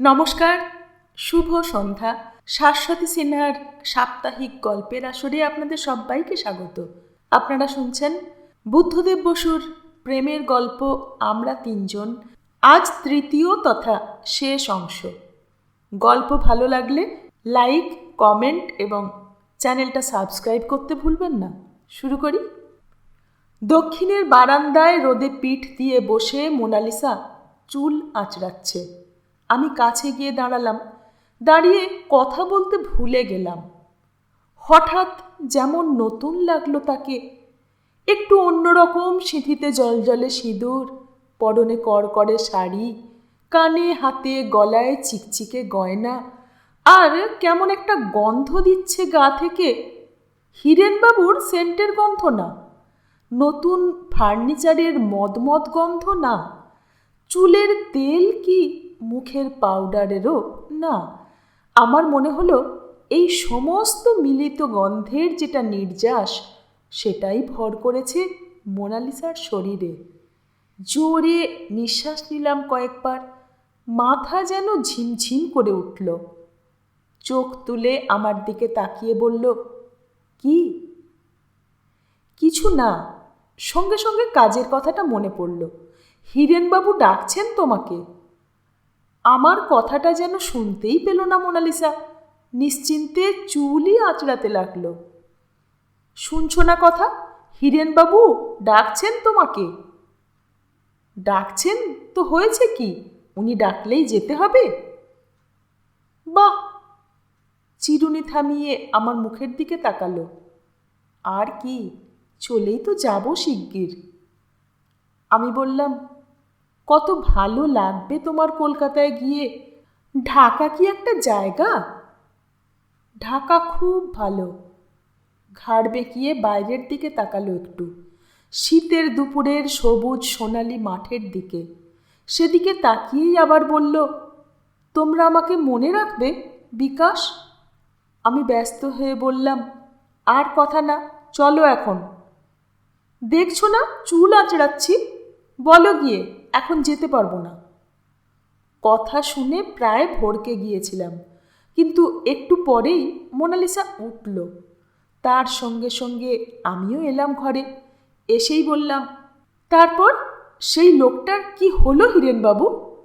নমস্কার, শুভ সন্ধ্যা। শাশ্বতী সিনহার সাপ্তাহিক গল্পের আসরে আপনাদের সবাইকে স্বাগত। আপনারা শুনছেন বুদ্ধদেব বসুর প্রেমের গল্প আমরা তিনজন, আজ তৃতীয় তথা শেষ অংশ। গল্প ভালো লাগলে লাইক, কমেন্ট এবং চ্যানেলটা সাবস্ক্রাইব করতে ভুলবেন না। শুরু করি। দক্ষিণের বারান্দায় রোদে পিঠ দিয়ে বসে মোনালিসা চুল আঁচড়াচ্ছে। আমি কাছে গিয়ে দাঁড়ালাম। দাঁড়িয়ে কথা বলতে ভুলে গেলাম। হঠাৎ যেমন নতুন লাগল তাকে, একটু অন্যরকম সিঁথিতে জলজলে সিঁদুর, পরনে কড়কড়ে শাড়ি, কানে, হাতে, গলায় চিকচিকে গয়না, আর কেমন একটা গন্ধ দিচ্ছে গা থেকে। হিরেনবাবুর সেন্টের গন্ধ না, নতুন ফার্নিচারের মদমদ গন্ধ না। চুলের তেল কি মুখের পাউডারেরও না। আমার মনে হলো এই সমস্ত মিলিত গন্ধের যেটা নির্যাস, সেটাই ভর করেছে মোনালিসার শরীরে। জোরে নিঃশ্বাস নিলাম কয়েকবার, মাথা যেন ঝিমঝিম করে উঠল। চোখ তুলে আমার দিকে তাকিয়ে বলল, কি? কিছু না। সঙ্গে সঙ্গে কাজের কথাটা মনে পড়ল। হীরেনবাবু ডাকছেন তোমাকে? আমার কথাটা যেন শুনতেই পেল না মোনালিসা। নিশ্চিন্তে চুলই আঁচড়াতে লাগল। শুনছ না কথা? হিরেনবাবু, ডাকছেন তোমাকে। ডাকছেন তো হয়েছে কি? উনি ডাকলেই যেতে হবে? বাহ! চিরুনি থামিয়ে আমার মুখের দিকে তাকালো। আর কি? চলেই তো যাব শিগগির। আমি বললাম কত ভালো লাগবে তোমার কলকাতায় গিয়ে। ঢাকা কি একটা জায়গা? ঢাকা খুব ভালো। ঘাড় বেঁকিয়ে বাইরের দিকে তাকালো একটু। শীতের দুপুরের সবুজ সোনালি মাঠের দিকে। সেদিকে তাকিয়েই আবার বলল, তোমরা আমাকে মনে রাখবে, বিকাশ? আমি ব্যস্ত হয়ে বললাম, আর কথা না, চলো এখন। দেখছ না, চুল আঁচড়াচ্ছি? বলো গিয়ে। এখন যেতে পারব না। কথা শুনে প্রায় ভরকে গিয়েছিলাম। কিন্তু একটু পরেই মোনালিসা উঠল। তার সঙ্গে সঙ্গে আমিও এলাম ঘরে। এসেই বললাম, তারপর সেই লোকটার কি হলো হীরেনবাবু?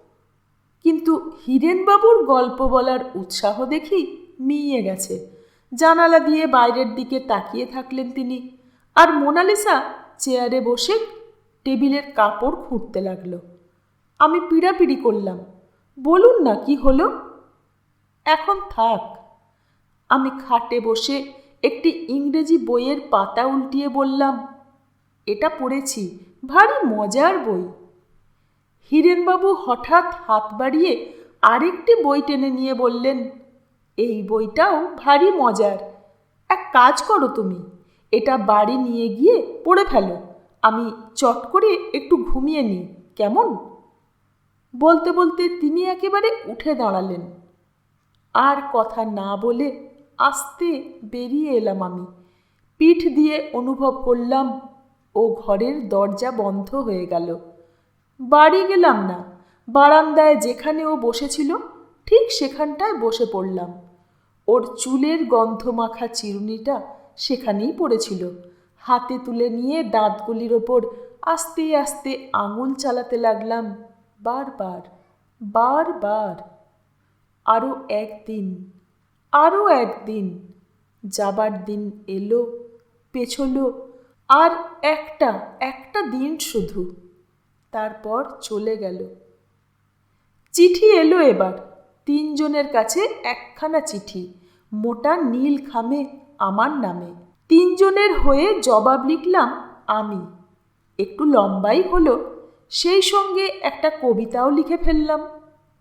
কিন্তু হীরেনবাবুর গল্প বলার উৎসাহ দেখি মিইয়ে গেছে। জানালা দিয়ে বাইরের দিকে তাকিয়ে থাকলেন তিনি। আর মোনালিসা চেয়ারে বসে টেবিলের কাপড় খুঁড়তে লাগল। আমি পিড়াপিড়ি করলাম, বলুন না কি হলো? এখন থাক। আমি খাটে বসে একটি ইংরেজি বইয়ের পাতা উল্টিয়ে বললাম, এটা পড়েছি, ভারী মজার বই। হীরেনবাবু হঠাৎ হাত বাড়িয়ে আরেকটি বই টেনে নিয়ে বললেন, এই বইটাও ভারী মজার। এক কাজ করো তুমি, এটা বাড়ি নিয়ে গিয়ে পড়ে ফেলো। আমি চট করে একটু ঘুমিয়ে নিই, কেমন? বলতে বলতে তিনি একেবারে উঠে দাঁড়ালেন। আর কথা না বলে আস্তে বেরিয়ে এলাম আমি। পিঠ দিয়ে অনুভব করলাম, ও ঘরের দরজা বন্ধ হয়ে গেল। বাড়ি গেলাম না, বারান্দায় যেখানে ও বসেছিল, ঠিক সেখানটায় বসে পড়লাম। ওর চুলের গন্ধ মাখা চিরুনিটা সেখানেই পড়েছিল। হাতে তুলে নিয়ে দাঁতগুলির ওপর আস্তে আস্তে আঙুল চালাতে লাগলাম। বারবার বারবার আরও একদিন আরও একদিন। যাবার দিন এলো, পেছলো, আর একটা একটা দিন শুধু। তারপর চলে গেল। চিঠি এলো এবার। তিনজনের কাছে একখানা চিঠি, মোটা নীল খামে আমার নামে। তিনজনের হয়ে জবাব লিখলাম আমি। একটু লম্বাই হলো, সেই সঙ্গে একটা কবিতাও লিখে ফেললাম,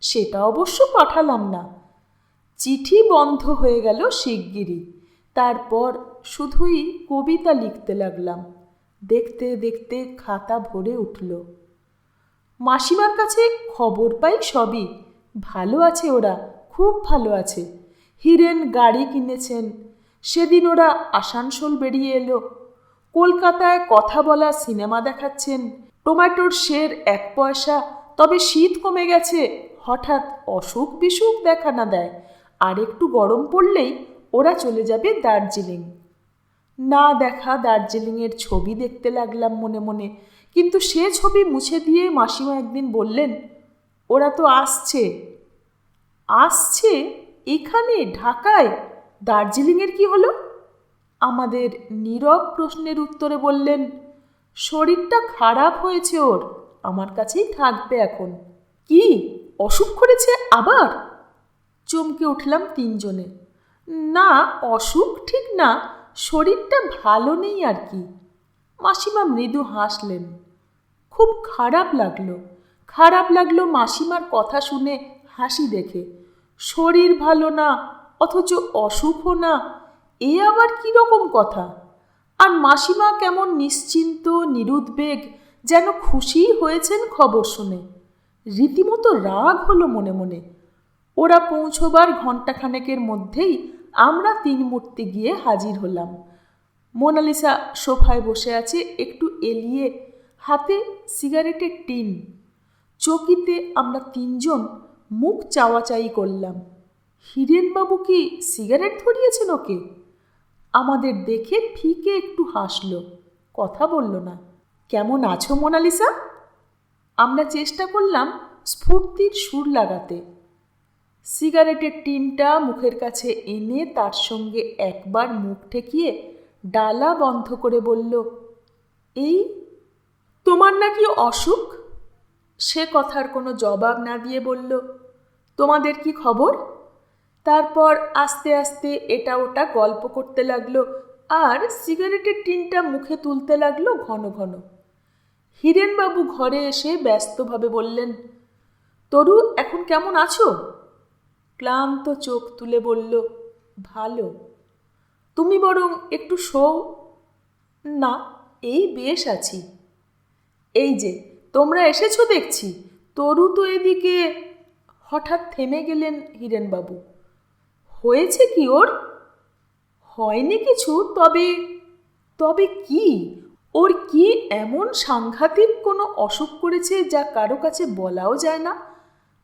সেটা অবশ্য পাঠালাম না। চিঠি বন্ধ হয়ে গেল শিগগিরই, তারপর শুধুই কবিতা লিখতে লাগলাম, দেখতে দেখতে খাতা ভরে উঠল। মাসিমার কাছে খবর পাই সবই, ভালো আছে ওরা, খুব ভালো আছে। হিরেন গাড়ি কিনেছেন সেদিন ওরা আসানসোল বেরিয়ে এলো। কলকাতায় কথা বলা সিনেমা দেখাচ্ছেন। টমেটোর শের এক পয়সা, তবে শীত কমে গেছে। হঠাৎ অসুখ বিসুখ দেখা না দেয়। আর একটু গরম পড়লেই ওরা চলে যাবে দার্জিলিং। না দেখা দার্জিলিংয়ের ছবি দেখতে লাগলাম মনে মনে। কিন্তু সে ছবি মুছে দিয়ে মাসিমা একদিন বললেন, ওরা তো আসছে। আসছে? এখানে? ঢাকায়? দার্জিলিংয়ের কি হলো? আমাদের নীরব প্রশ্নের উত্তরে বললেন, শরীরটা খারাপ হয়েছে ওর, আমার কাছেই থাকবে এখন। কি? অসুখ করেছে আবার? চমকে উঠলাম তিনজনে। না, অসুখ ঠিক না, শরীরটা ভালো নেই আর কি। মাসিমা মৃদু হাসলেন। খুব খারাপ লাগল। খারাপ লাগল মাসিমার কথা শুনে হাসি দেখে। শরীর ভালো না অথচ অশুভ না? এ আবার কীরকম কথা? আর মাসিমা কেমন নিশ্চিন্ত, নিরুদ্বেগ, যেন খুশি হয়েছেন খবর শুনে। রীতিমতো রাগ হলো মনে মনে। ওরা পৌঁছবার ঘণ্টাখানেকের মধ্যেই আমরা তিন মূর্তি গিয়ে হাজির হলাম। মোনালিসা সোফায় বসে আছে একটু এলিয়ে, হাতে সিগারেটের টিন। চকিতে আমরা তিনজন মুখ চাওয়াচাই করলাম। হিরেনবাবু কি সিগারেট ধরিয়েছেন ওকে? আমাদের দেখে ফিকে একটু হাসল, কথা বলল না। কেমন আছো মোনালিসা? আমরা চেষ্টা করলাম স্ফূর্তির সুর লাগাতে। সিগারেটের টিনটা মুখের কাছে এনে তার সঙ্গে একবার মুখ ঠেকিয়ে ডালা বন্ধ করে বলল, এই, তোমার নাকি অসুখ? সে কথার কোনো জবাব না দিয়ে বলল, তোমাদের কি খবর? তারপর আস্তে আস্তে এটা ওটা গল্প করতে লাগল আর সিগারেটের টিনটা মুখে তুলতে লাগল ঘন ঘন। হিরেনবাবু ঘরে এসে ব্যস্তভাবে বললেন, তরু, এখন কেমন আছো? ক্লান্ত চোখ তুলে বলল, ভালো। তুমি বরং একটু শোও। না, এই বেশ আছি। এই যে, তোমরা এসেছ দেখছি। তরু তো এদিকে হঠাৎ থেমে গেলেন হিরেনবাবু। হয়েছে কি ওর? হয়নি কিছু, তবে তবে কি? ওর কি এমন সাংঘাতিক কোনো অসুখ করেছে যা কারও কাছে বলাও যায় না?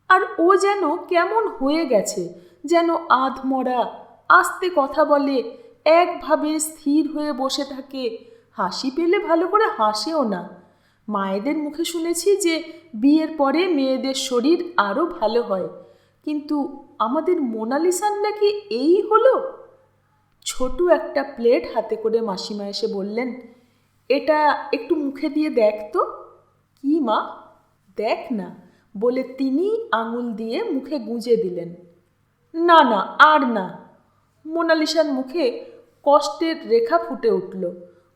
আর ও যেন কেমন হয়ে গেছে, যেন আধমরা, আস্তে কথা বলে, একভাবে স্থির হয়ে বসে থাকে, হাসি পেলে ভালো করে হাসেও না। মায়েদের মুখে শুনেছি যে বিয়ের পরে মেয়েদের শরীর আরও ভালো হয়। কিন্তু আমাদের মোনালিসার নাকি এই হলো? ছোট একটা প্লেট হাতে করে মাসিমা এসে বললেন, এটা একটু মুখে দিয়ে দেখ তো। কি মা? দেখ না। বলে তিনি আঙুল দিয়ে মুখে গুঁজে দিলেন। না না, আর না। মোনালিসার মুখে কষ্টের রেখা ফুটে উঠল।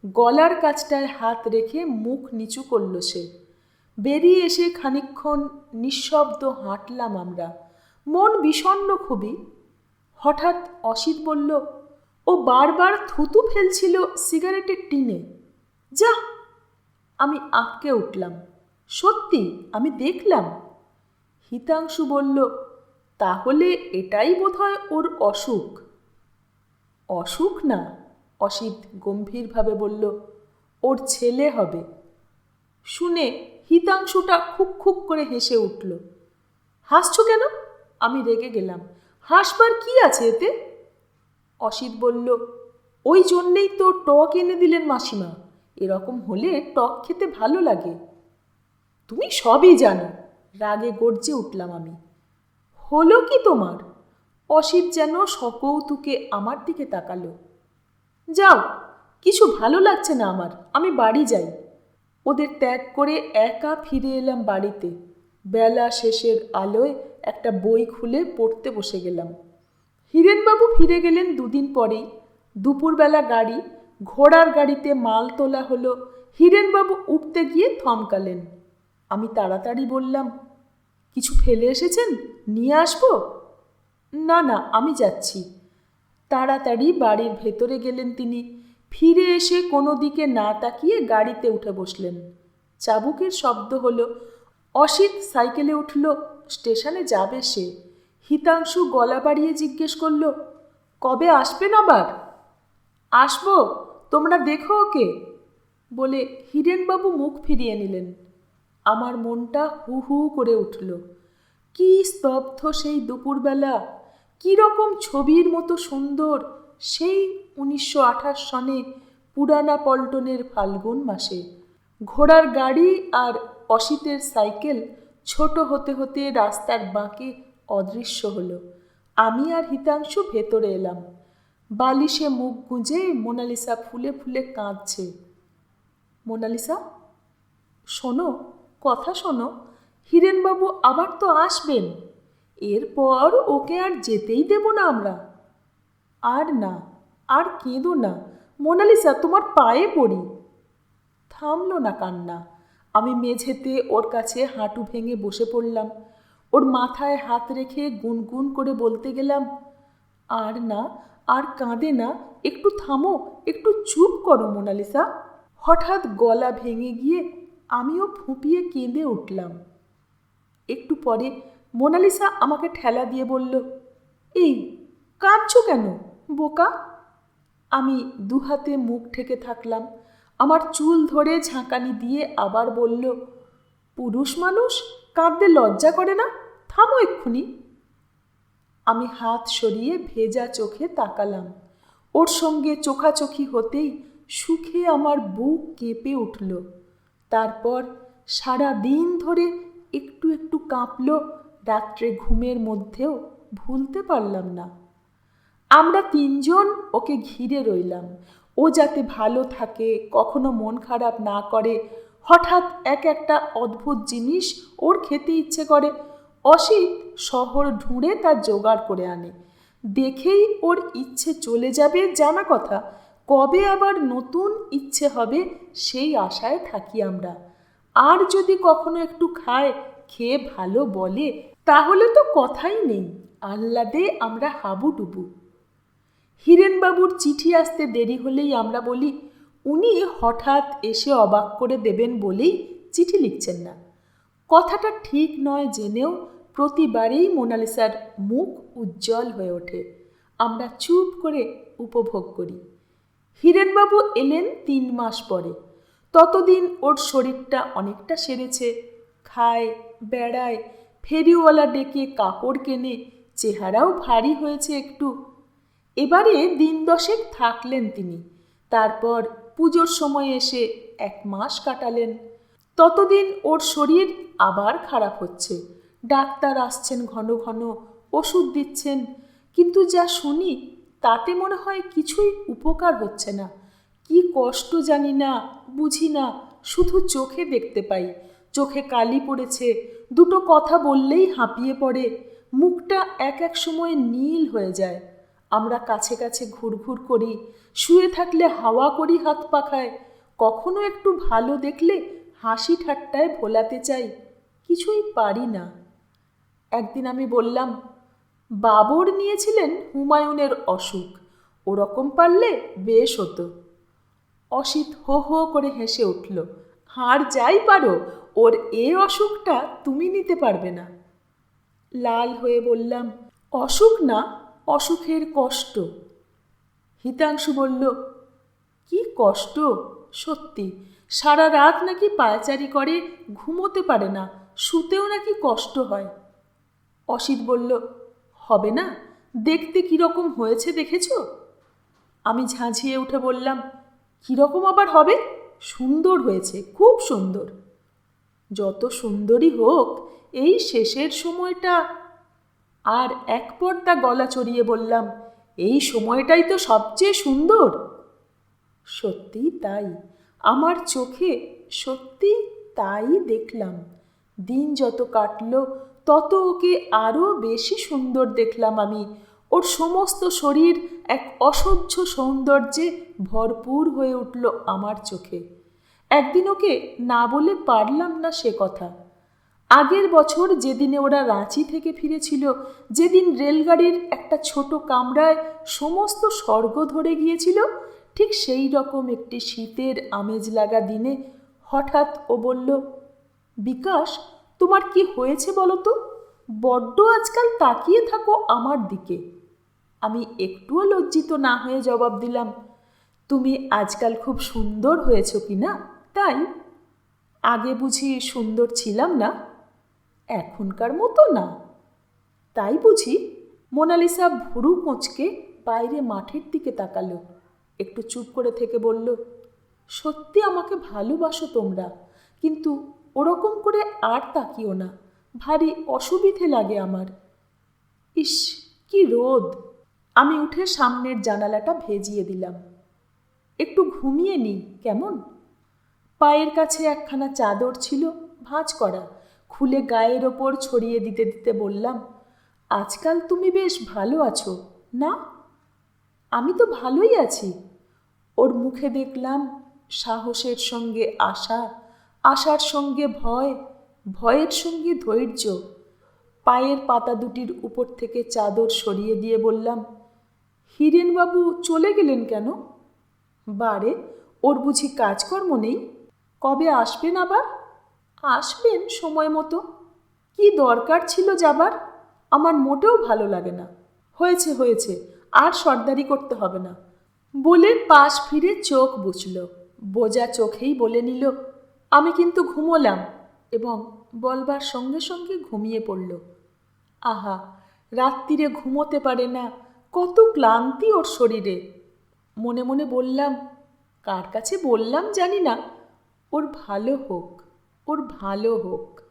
গলার কাছটায় হাত রেখে মুখ নিচু করল সে। বেরিয়ে এসে খানিক্ষণ নিঃশব্দ হাঁটলাম আমরা। মন বিষণ্ন খুবই। হঠাৎ অসিত বলল, ও বারবার থুতু ফেলছিল সিগারেটের টিনে। যা, আমি আঁককে উঠলাম। সত্যি, আমি দেখলাম। হিতাংশু বলল, তাহলে এটাই বোধহয় ওর অসুখ। অসুখ না? অসিত গম্ভীরভাবে বলল, ওর ছেলে হবে। শুনে হিতাংশুটা খুব খুব করে হেসে উঠল, হাসছো কেন? আমি রেগে গেলাম। হাসবার কি আছে এতে? অসিত বলল, ওই জন্যেই তো টক এনে দিলেন মাসিমা। এরকম হলে টক খেতে ভালো লাগে। তুমি সবই জানো। রাগে গর্জে উঠলাম আমি। হলো কি তোমার? অসিত যেন সকৌতুকে আমার দিকে তাকালো। যাও, কিছু ভালো লাগছে না আমার। আমি বাড়ি যাই। ওদের ত্যাগ করে একা ফিরে এলাম বাড়িতে। বেলা শেষের আলোয় একটা বই খুলে পড়তে বসে গেলাম। হিরেনবাবু ফিরে গেলেন দুদিন পরেই। দুপুরবেলা গাড়ি, ঘোড়ার গাড়িতে মাল তোলা হলো। হিরেনবাবু উঠতে গিয়ে থমকালেন। আমি তাড়াতাড়ি বললাম, কিছু ফেলে এসেছেন? নিয়ে আসব? না না, আমি যাচ্ছি। তাড়াতাড়ি বাড়ির ভেতরে গেলেন তিনি। ফিরে এসে কোনো দিকে না তাকিয়ে গাড়িতে উঠে বসলেন। চাবুকের শব্দ হলো, অসিত সাইকেলে উঠল। স্টেশনে যাবে সে। হিতাংশু গলা বাড়িয়ে জিজ্ঞেস করল, কবে আসবেন আবার? আসব, তোমরা দেখো ওকে, বলে হিরেনবাবু মুখ ফিরিয়ে নিলেন। আমার মনটা হু হু করে উঠল। কি স্তব্ধ সেই দুপুরবেলা কীরকম ছবির মতো সুন্দর সেই উনিশশো আঠাশ সনে পুরানা পল্টনের ফাল্গুন মাসে। ঘোড়ার গাড়ি আর অসিতের সাইকেল ছোট হতে হতে রাস্তার বাঁকে অদৃশ্য হলো। আমি আর হিতাংশু ভেতরে এলাম। বালিশে মুখ গুঁজে মোনালিসা ফুলে ফুলে কাঁদছে। মোনালিসা, শোনো, কথা শোনো, হিরেনবাবু আবার তো আসবেন। এরপর ওকে আর যেতেই দেব না আমরা। আর না, আর কেঁদো না। মোনালিসা, তোমার পায়ে পড়ি। থামলো না কান্না। আমি মেঝেতে ওর কাছে হাঁটু ভেঙে বসে পড়লাম। ওর মাথায় হাত রেখে গুনগুন করে বলতে গেলাম, আর না, আর কাঁদে না, একটু থামো, একটু চুপ করো মোনালিসা। হঠাৎ গলা ভেঙে গিয়ে আমিও ফুঁপিয়ে কেঁদে উঠলাম। একটু পরে মোনালিসা আমাকে ঠেলা দিয়ে বলল, এই, কাঁদছো কেন, বোকা? আমি দুহাতে মুখ ঠেকে থাকলাম। আমার চুল ধরে ঝাঁকানি দিয়ে আবার বলল, পুরুষ মানুষ কাঁদতে লজ্জা করে না? থামো এক্ষুনি। আমি হাত সরিয়ে ভেজা চোখে তাকালাম। ওর সঙ্গে চোখাচোখি হতেই সুখে আমার বুক কেঁপে উঠল। তারপর সারা দিন ধরে একটু একটু কাঁপল, রাত্রে ঘুমের মধ্যেও ভুলতে পারলাম না। আমরা তিনজন ওকে ঘিরে রইলাম। ও যাতে ভালো থাকে, কখনো মন খারাপ না করে, হঠাৎ এক একটা অদ্ভুত জিনিস ওর খেতে ইচ্ছে করে। অসিত শহর ঢুঁড়ে তার জোগাড় করে আনে। দেখেই ওর ইচ্ছে চলে যাবে জানা কথা। কবে আবার নতুন ইচ্ছে হবে সেই আশায় থাকি আমরা। আর যদি কখনো একটু খায়, খেয়ে ভালো বলে, তাহলে তো কথাই নেই। আহ্লাদে আমরা হাবুডুবু। হিরেনবাবুর চিঠি আসতে দেরি হলেই আমরা বলি, উনি হঠাৎ এসে অবাক করে দেবেন বলেই চিঠি লিখছেন না। কথাটা ঠিক নয় জেনেও প্রতিবারেই মোনালিসার মুখ উজ্জ্বল হয়ে ওঠে। আমরা চুপ করে উপভোগ করি। হিরেনবাবু এলেন তিন মাস পরে। ততদিন ওর শরীরটা অনেকটা সেরেছে। খায়, বেড়ায়, ফেরিওয়ালা ডেকে কাপড় কেনে, চেহারাও ভারী হয়েছে একটু। এবারে দিন দশেক থাকলেন তিনি। তারপর পুজোর সময় এসে এক মাস কাটালেন। ততদিন ওর শরীর আবার খারাপ হচ্ছে। ডাক্তার আসছেন ঘন ঘন, ওষুধ দিচ্ছেন। কিন্তু যা শুনি, তাতে মনে হয় কিছুই উপকার হচ্ছে না। কি কষ্ট জানি না, বুঝি না, শুধু চোখে দেখতে পাই। চোখে কালি পড়েছে, দুটো কথা বললেই হাঁপিয়ে পড়ে। মুখটা এক এক সময় নীল হয়ে যায়। আমরা কাছে কাছে ঘুরঘুর করি, শুয়ে থাকলে হাওয়া করি হাত পাখায়, কখনো একটু ভালো দেখলে হাসি ঠাট্টায় ভোলাতে চাই, কিছুই পারি না। একদিন আমি বললাম, বাবর নিয়েছিলেন হুমায়ুনের অসুখ, ওরকম পারলে বেশ হতো। অসিত হো হো করে হেসে উঠল হার যাই পারো, ওর এ অসুখটা তুমি নিতে পারবে না। লাল হয়ে বললাম, অসুখ না অসুখের কষ্ট। হিতাংশু বলল, কি কষ্ট? সত্যি, সারা রাত নাকি পায়চারি করে, ঘুমোতে পারে না, শুতেও নাকি কষ্ট হয়। অসিত বলল, হবে না, দেখতে কীরকম হয়েছে দেখেছ? আমি ঝাঁঝিয়ে উঠে বললাম কীরকম আবার হবে? সুন্দর হয়েছে, খুব সুন্দর। যত সুন্দরই হোক, এই শেষের সময়টা আর এক পর্দা গলা চড়িয়ে বললাম, এই সময়টাই তো সবচেয়ে সুন্দর। সত্যি তাই। আমার চোখে সত্যি তাই দেখলাম। দিন যত কাটল, তত ওকে আরও বেশি সুন্দর দেখলাম আমি। ওর সমস্ত শরীর এক অসহ্য সৌন্দর্যে ভরপুর হয়ে উঠল আমার চোখে। একদিন ওকে না বলে পারলাম না সে কথা। আগের বছর যেদিনে ওরা রাঁচি থেকে ফিরেছিল, যেদিন রেলগাড়ির একটা ছোট কামরায় সমস্ত স্বর্গ ধরে গিয়েছিল, ঠিক সেই রকম একটি শীতের আমেজ লাগা দিনে হঠাৎ ও বলল, বিকাশ, তোমার কি হয়েছে বলো তো? বড্ড আজকাল তাকিয়ে থাকো আমার দিকে। আমি একটুও লজ্জিত না হয়ে জবাব দিলাম, তুমি আজকাল খুব সুন্দর হয়েছ কি না? তাই? আগে বুঝি সুন্দর ছিলাম না? এখনকার মতো না। তাই বুঝি মোনালিসা ভুরু কোঁচকে বাইরে মাঠের দিকে তাকালো। একটু চুপ করে থেকে বলল, সত্যি আমাকে ভালোবাসো তোমরা, কিন্তু ওরকম করে আর তাকিও না। ভারী অসুবিধে লাগে আমার। ইস, কি রোদ আমি উঠে সামনের জানালাটা ভেজিয়ে দিলাম। একটু ঘুমিয়ে নি, কেমন? পায়ের কাছে একখানা চাদর ছিল, ভাঁজ করা। খুলে গায়ের ওপর ছড়িয়ে দিতে দিতে বললাম, আজকাল তুমি বেশ ভালো আছো, না? আমি তো ভালোই আছি। ওর মুখে দেখলাম সাহসের সঙ্গে আশা, আশার সঙ্গে ভয়, ভয়ের সঙ্গে ধৈর্য। পায়ের পাতা দুটির উপর থেকে চাদর সরিয়ে দিয়ে বললাম, হিরেনবাবু চলে গেলেন কেন? বারে, ওর বুঝি কাজকর্ম নেই। কবে আসবেন আবার? আসবেন সময় মতো? কি দরকার ছিল যাবার? আমার মোটেও ভালো লাগে না। হয়েছে হয়েছে, আর সর্দারি করতে হবে না। বলে পাশ ফিরে চোখ বুঝল বোজা চোখেই বলে নিল, আমি কিন্তু ঘুমোলাম। এবং বলবার সঙ্গে সঙ্গে ঘুমিয়ে পড়ল। আহা রাত্রিরে ঘুমোতে পারে না, কত ক্লান্তি ওর শরীরে। মনে মনে বললাম, কার কাছে বললাম জানি না, ওর ভালো হোক। ওর ভালো হোক।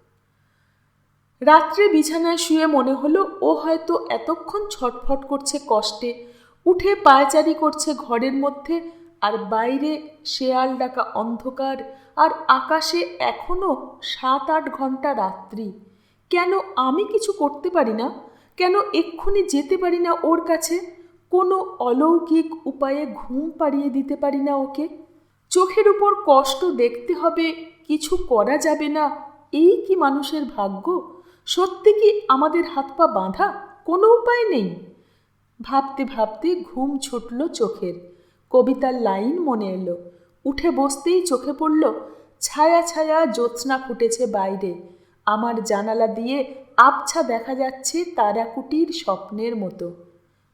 রাত্রে বিছানায় শুয়ে মনে হলো ও হয়তো এতক্ষণ ছটফট করছে কষ্টে, উঠে পায়চারি করছে ঘরের মধ্যে আর বাইরে শেয়াল ডাকা অন্ধকার আর আকাশে এখনও সাত আট ঘণ্টা রাত্রি। কেন আমি কিছু করতে পারি না? কেন এক্ষুনি যেতে পারি না ওর কাছে? কোনো অলৌকিক উপায়ে ঘুম পাড়িয়ে দিতে পারি না ওকে? চোখের উপর কষ্ট দেখতে হবে, কিছু করা যাবে না, এই কি মানুষের ভাগ্য? সত্যি কি আমাদের হাত পা বাঁধা? কোনো উপায় নেই। ভাবতে ভাবতে ঘুম ছুটল চোখের। কবিতার লাইন মনে এলো। উঠে বসতেই চোখে পড়ল, ছায়া ছায়া জ্যোৎস্না ফুটেছে বাইরে। আমার জানালা দিয়ে আবছা দেখা যাচ্ছে তারাকুটির স্বপ্নের মতো।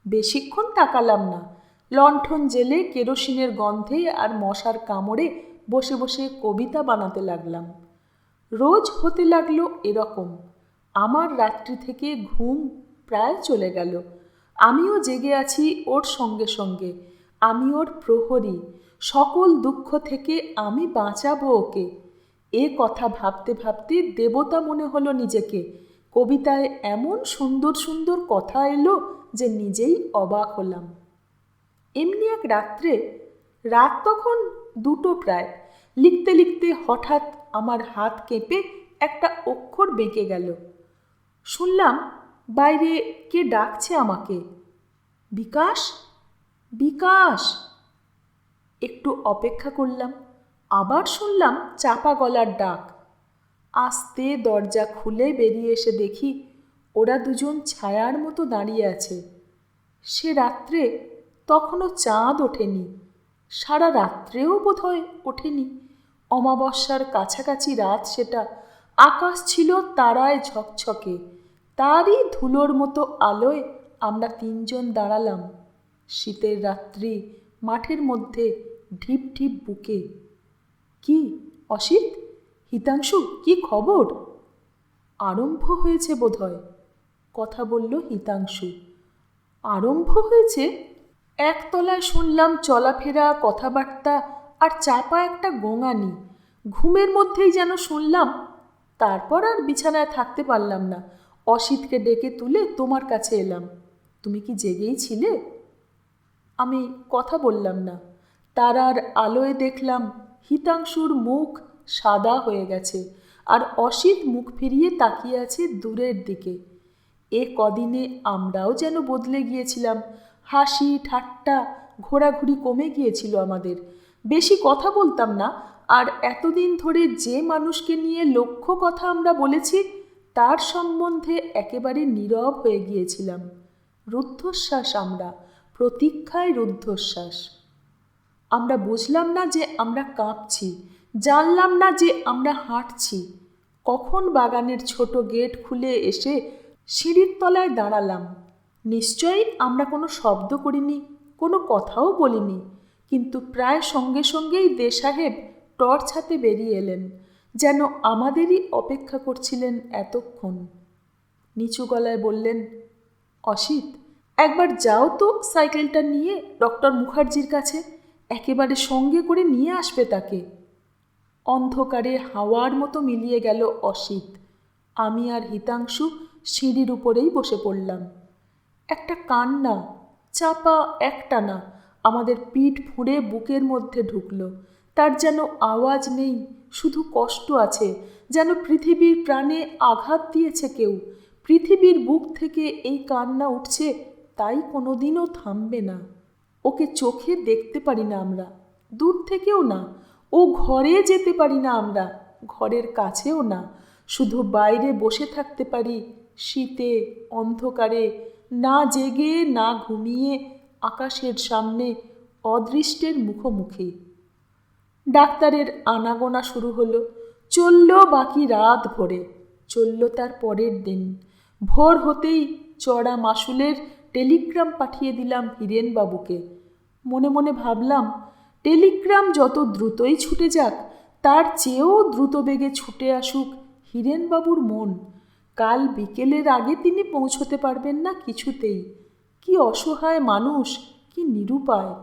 বেশিক্ষণ তাকালাম না। লণ্ঠন জেলে কেরোসিনের গন্ধে আর মশার কামড়ে বসে বসে কবিতা বানাতে লাগলাম। রোজ হতে লাগল এরকম। আমার রাত্রি থেকে ঘুম প্রায় চলে গেল। আমিও জেগে আছি ওর সঙ্গে সঙ্গে। আমি ওর প্রহরী। সকল দুঃখ থেকে আমি বাঁচাবো ওকে। এ কথা ভাবতে ভাবতে দেবতা মনে হলো নিজেকে। কবিতায় এমন সুন্দর সুন্দর কথা এলো যে নিজেই অবাক হলাম। এমনি এক রাত্রে, রাত তখন দুটো প্রায়, লিখতে লিখতে হঠাৎ আমার হাত কেঁপে একটা অক্ষর বেঁকে গেল। শুনলাম, বাইরে কে ডাকছে আমাকে? বিকাশ? বিকাশ? একটু অপেক্ষা করলাম, আবার শুনলাম চাপা গলার ডাক। আস্তে দরজা খুলে বেরিয়ে এসে দেখি, ওরা দুজন ছায়ার মতো দাঁড়িয়ে আছে। সে রাত্রে তখনও চাঁদ ওঠেনি। সারা রাত্রেও বোধহয় ওঠেনি। অমাবস্যার কাছাকাছি রাত সেটা আকাশ ছিল তারায় ঝকঝকে। তারই ধুলোর মতো আলোয় আমরা তিনজন দাঁড়ালাম। শীতের রাত্রি মাঠের মধ্যে ঢিপ ঢিপ বুকে। কি, অসিত? হিতাংশু, কি খবর? আরম্ভ হয়েছে বোধহয়, কথা বলল হিতাংশু। আরম্ভ হয়েছে? একতলায় শুনলাম চলাফেরা, কথাবার্তা আর চাপা একটা গোঙানি। ঘুমের মধ্যেই যেন শুনলাম, তারপর আর বিছানায় থাকতে পারলাম না। অসিতকে ডেকে তুলে তোমার কাছে এলাম। তুমি কি জেগেই ছিলে? আমি কথা বললাম না। তারার আলোয় দেখলাম, হিতাংশুর মুখ সাদা হয়ে গেছে আর অসিত মুখ ফিরিয়ে তাকিয়ে আছে দূরের দিকে। এ কদিনে আমরাও যেন বদলে গিয়েছিলাম হাসি, ঠাট্টা, ঘোরাঘুরি কমে গিয়েছিল আমাদের। বেশি কথা বলতাম না, আর এতদিন ধরে যে মানুষকে নিয়ে লক্ষ্য কথা আমরা বলেছি, তার সম্বন্ধে একেবারে নীরব হয়ে গিয়েছিলাম। রুদ্ধশ্বাস আমরা, প্রতীক্ষায় রুদ্ধশ্বাস। আমরা বুঝলাম না যে আমরা কাঁপছি, জানলাম না যে আমরা হাঁটছি। কখন বাগানের ছোট গেট খুলে এসে সিঁড়ির তলায় দাঁড়ালাম। নিশ্চয়ই আমরা কোনো শব্দ করিনি, কোনো কথাও বলিনি। কিন্তু প্রায় সঙ্গে সঙ্গেই দে সাহেব টর্চ হাতে বেরিয়ে এলেন, যেন আমাদেরই অপেক্ষা করছিলেন এতক্ষণ। নিচু গলায় বললেন, অসিত, একবার যাও তো সাইকেলটা নিয়ে ডক্টর মুখার্জির কাছে, একেবারে সঙ্গে করে নিয়ে আসবে তাকে। অন্ধকারে হাওয়ার মতো মিলিয়ে গেল অসিত। আমি আর হিতাংশু সিঁড়ির উপরেই বসে পড়লাম। একটা কান্না, চাপা একটা না আমাদের পিঠ ফুঁড়ে বুকের মধ্যে ঢুকলো। তার যেন আওয়াজ নেই, শুধু কষ্ট আছে, যেন পৃথিবীর প্রাণে আঘাত দিয়েছে কেউ। পৃথিবীর বুক থেকে এই কান্না উঠছে, তাই কোনোদিনও থামবে না। ওকে চোখে দেখতে পারি না আমরা, দূর থেকেও না। ও ঘরে যেতে পারি না আমরা, ঘরের কাছেও না। শুধু বাইরে বসে থাকতে পারি, শীতে, অন্ধকারে না জেগে, না ঘুমিয়ে আকাশের সামনে অদৃষ্টের মুখোমুখি। ডাক্তারের আনাগোনা শুরু হলো। চলল বাকি রাত ভরে। চলল তার পরের দিন। ভোর হতেই চড়া মাসুলের টেলিগ্রাম পাঠিয়ে দিলাম হীরেনবাবুকে। মনে মনে ভাবলাম, টেলিগ্রাম যত দ্রুতই ছুটে যাক, তার চেয়েও দ্রুত বেগে ছুটে আসুক হীরেনবাবুর মন। কাল বিকেলের আগে তিনি পৌঁছতে পারবেন না কিছুতেই। কি অসহায় মানুষ, কি নিরুপায়।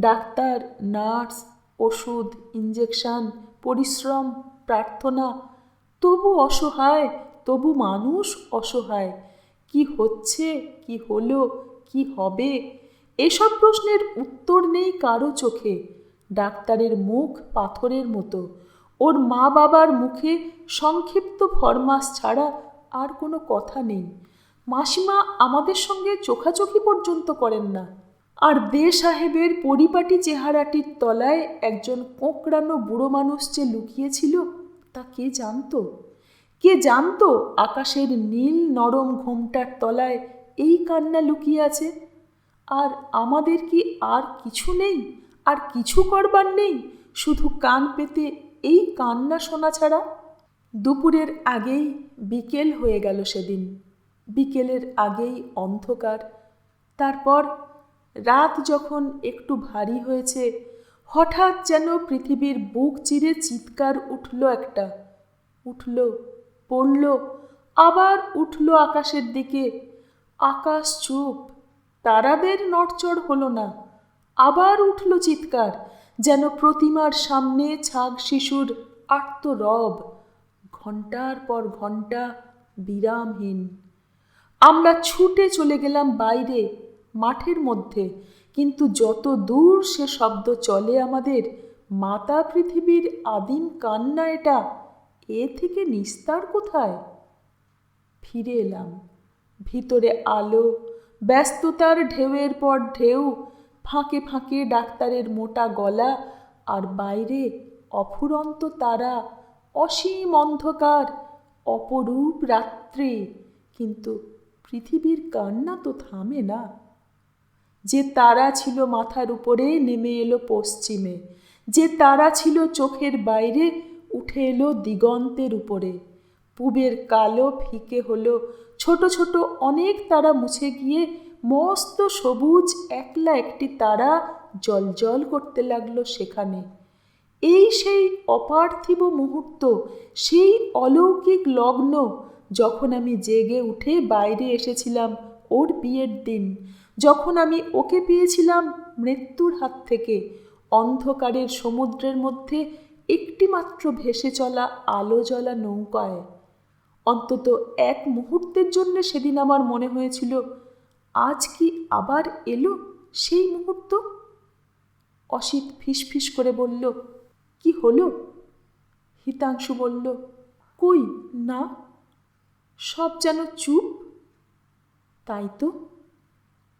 ডাক্তার, নার্স, ওষুধ ইঞ্জেকশন পরিশ্রম, প্রার্থনা। তবু অসহায়, তবু মানুষ অসহায়। কি হচ্ছে, কি হলো, কি হবে? এসব প্রশ্নের উত্তর নেই কারও চোখে। ডাক্তারের মুখ পাথরের মতো। ওর মা বাবার মুখে সংক্ষিপ্ত ফরমাস ছাড়া আর কোনো কথা নেই। মাসিমা আমাদের সঙ্গে চোখাচোখি পর্যন্ত করেন না। আর দে সাহেবের পরিপাটি চেহারাটির তলায় একজন কোঁকড়ানো বুড়ো মানুষ যে লুকিয়েছিল, তা কে জানতো? কে জানতো আকাশের নীল নরম ঘোমটার তলায় এই কান্না লুকিয়ে আছে? আর আমাদের কি আর কিছু নেই? আর কিছু করবার নেই? শুধু কান পেতে এই কান্না শোনা ছাড়া দুপুরের আগেই বিকেল হয়ে গেল সেদিন। বিকেলের আগেই অন্ধকার। তারপর রাত যখন একটু ভারী হয়েছে, হঠাৎ যেন পৃথিবীর বুক চিরে চিৎকার উঠল একটা। উঠল, পড়ল, আবার উঠল আকাশের দিকে। আকাশ চুপ, তারাদের নড়চড় হলো না। আবার উঠল চিৎকার, যেন প্রতিমার সামনে ছাগ শিশুর আর্ত রব ঘণ্টার পর ঘণ্টা বিরামহীন। আমরা ছুটে চলে গেলাম বাইরে, মাঠের মধ্যে। কিন্তু যত দূর সে শব্দ চলে আমাদের, মাতা পৃথিবীর আদিম কান্না এটা, এ থেকে নিস্তার কোথায়? ফিরে এলাম, ভিতরে আলো, ব্যস্ততার ঢেউয়ের পর ঢেউ, ফাঁকে ফাঁকে ডাক্তারের মোটা গলা আর বাইরে অফুরন্ত তারা। অসীম অন্ধকার, অপরূপ রাত্রে। কিন্তু পৃথিবীর কান্না তো থামে না। যে তারা ছিল মাথার উপরে নেমে এলো পশ্চিমে। যে তারা ছিল চোখের বাইরে উঠে এলো দিগন্তের উপরে। পুবের কালো ফিকে হলো, ছোট ছোট অনেক তারা মুছে গিয়ে মস্ত সবুজ একলা একটি তারা জলজল করতে লাগল সেখানে। এই সেই অপার্থিব মুহূর্ত, সেই অলৌকিক লগ্ন যখন আমি জেগে উঠে বাইরে এসেছিলাম ওর বিয়ের দিন, যখন আমি ওকে পেয়েছিলাম মৃত্যুর হাত থেকে, অন্ধকারের সমুদ্রের মধ্যে একটিমাত্র ভেসে চলা আলো জ্বলা নৌকায়। অন্তত এক মুহূর্তের জন্য সেদিন আমার মনে হয়েছিল, আজ কি আবার এলো সেই মুহূর্ত? অসিত ফিসফিস করে বলল কি হলো? হিতাংশু বলল, কই, না, সব যেন চুপ? তাই তো।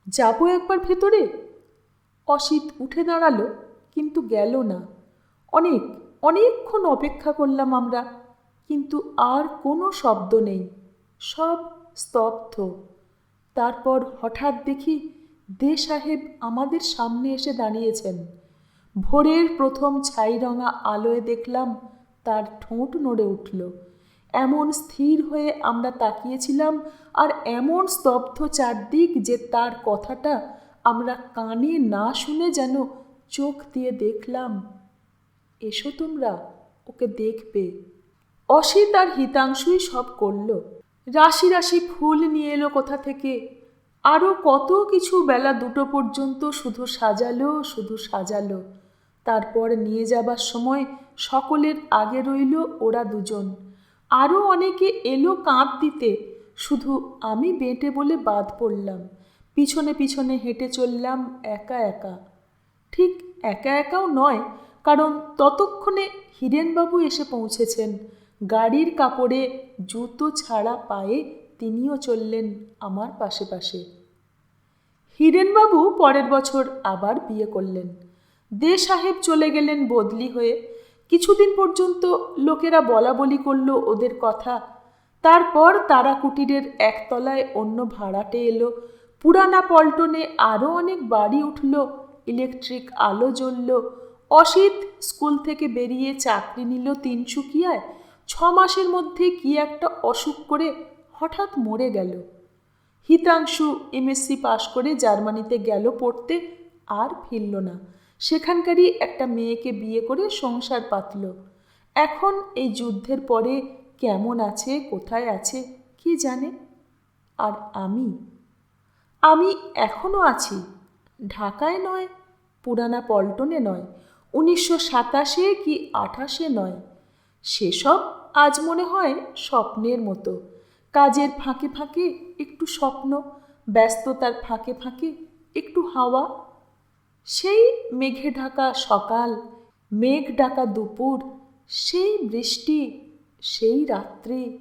যাব একবার ভেতরে? অসিত উঠে দাঁড়াল, কিন্তু গেল না। অনেক, অনেকক্ষণ অপেক্ষা করলাম আমরা, কিন্তু আর কোনো শব্দ নেই, সব স্তব্ধ। তারপর হঠাৎ দেখি দে সাহেব আমাদের সামনে এসে দাঁড়িয়েছেন। ভোরের প্রথম ছাইরঙা আলোয় দেখলাম, তার ঠোঁট নড়ে উঠল। এমন স্থির হয়ে আমরা তাকিয়েছিলাম, আর এমন স্তব্ধ চারদিক যে তার কথাটা আমরা কানে না শুনে যেন চোখ দিয়ে দেখলাম। এসো তোমরা, ওকে দেখবে। অসিত তার হিতাংশুই সব করল। রাশি রাশি ফুল নিয়ে এলো কোথা থেকে? আরও কত কিছু বেলা দুটো পর্যন্ত শুধু সাজালো শুধু সাজালো। তারপর নিয়ে যাবার সময় সকলের আগে রইল ওরা দুজন। আরও অনেকে এলো কাঁধ দিতে, শুধু আমি বেঁটে বলে বাদ পড়লাম। পিছনে পিছনে হেঁটে চললাম একা একা। ঠিক একা একাও নয়, কারণ ততক্ষণে হিরেনবাবু এসে পৌঁছেছেন। গাড়ির কাপড়ে জুতো ছাড়া পায়ে তিনিও চললেন আমার পাশে পাশে। হিরেনবাবু পরের বছর আবার বিয়ে করলেন। দে সাহেব চলে গেলেন বদলি হয়ে। কিছুদিন পর্যন্ত লোকেরা বলা বলি করল ওদের কথা। তারপর তারা কুটিরের একতলায় অন্য ভাড়াটে এলো। পুরানা পল্টনে আরও অনেক বাড়ি উঠল। ইলেকট্রিক আলো জ্বলল। অসিত স্কুল থেকে বেরিয়ে চাকরি নিল তিনসুকিয়ায় ছ মাসের মধ্যে কি একটা অসুখ করে হঠাৎ মরে গেল। হিতাংশু এমএসসি পাশ করে জার্মানিতে গেল পড়তে, আর ফিরল না। সেখানকারই একটা মেয়েকে বিয়ে করে সংসার পাতল। এখন এই যুদ্ধের পরে কেমন আছে, কোথায় আছে, কি জানে? আর আমি? আমি এখনও আছি। ঢাকায় নয়, পুরানা পল্টনে নয়, উনিশশো সাতাশে কি আঠাশে নয়। সেসব আজ মনে হয় স্বপ্নের মতো। কাজের ফাঁকে ফাঁকে একটু স্বপ্ন, ব্যস্ততার ফাঁকে ফাঁকে একটু হাওয়া। সেই মেঘে ঢাকা সকাল, মেঘ ডাকা দুপুর, সেই বৃষ্টি, সেই রাত্রি,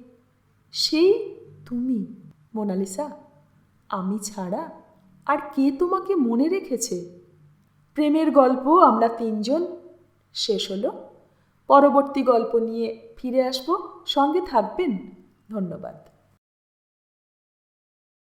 সেই তুমি। মোনালিসা, আমি ছাড়া আর কে তোমাকে মনে রেখেছে? প্রেমের গল্প আমরা তিনজন। শেষ হলো। পরবর্তী গল্প নিয়ে ফিরে আসব। সঙ্গে থাকবেন। ধন্যবাদ।